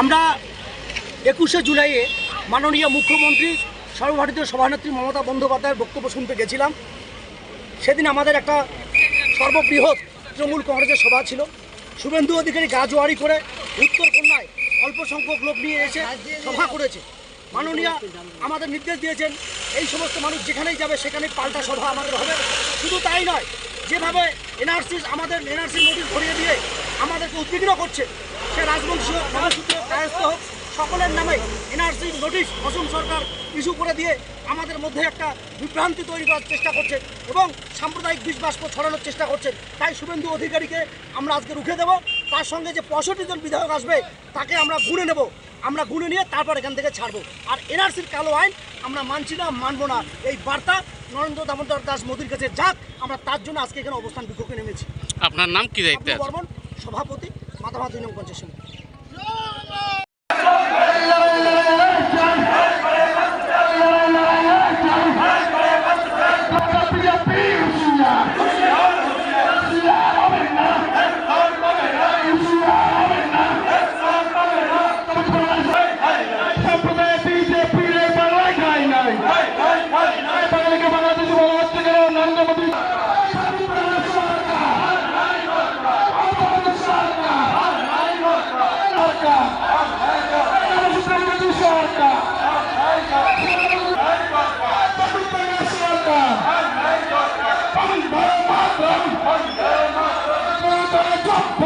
আমরা একুশে জুলাইয়ে মাননীয় মুখ্যমন্ত্রী সর্বভারতীয় সভানেত্রী মমতা বন্দ্যোপাধ্যায়ের বক্তব্য শুনতে গেছিলাম। সেদিন আমাদের একটা সর্ববৃহৎ তৃণমূল কংগ্রেসের সভা ছিল। শুভেন্দু অধিকারী গাজোয়ারি করে উত্তর কন্যা অল্প সংখ্যক লোক নিয়ে এসে সভা করেছে। মাননীয়া আমাদের নির্দেশ দিয়েছেন, এই সমস্ত মানুষ যেখানেই যাবে সেখানে পাল্টা সভা আমাদের হবে। শুধু তাই নয়, যেভাবে এনআরসি আমাদের এনআরসি নোটিশ ধরিয়ে দিয়ে আমাদেরকে উদ্বিগ্ন করছে, সে রাজবংশীয় নবসূত্র কায়স্থ হোক সকলের নামে এনআরসি নোটিশ অসম সরকার ইস্যু করে দিয়ে আমাদের মধ্যে একটা বিভ্রান্তি তৈরি করার চেষ্টা করছে এবং সাম্প্রদায়িক বিষবাষ্প ছড়ানোর চেষ্টা করছে। তাই শুভেন্দু অধিকারীকে আমরা আজকে রুখে দেব। তার সঙ্গে যে পঁয়ষট্টি জন বিধায়ক আসবে তাকে আমরা গুনে নেব। আমরা গুনে নিয়ে তারপর এখান থেকে ছাড়বো। আর এনআরসির কালো আইন আমরা মানছি না মানবো না। এই বার্তা নরেন্দ্র দামোদর দাস মোদীর কাছে যাক আমরা তার জন্য আজকে এখানে অবস্থান বিক্ষোভে নেমেছি। আপনার নাম কি দায়িত্বে বর্মন সভাপতি মাথাভাত দুই নং পঞ্চায়েত সমিতি। সুন্দর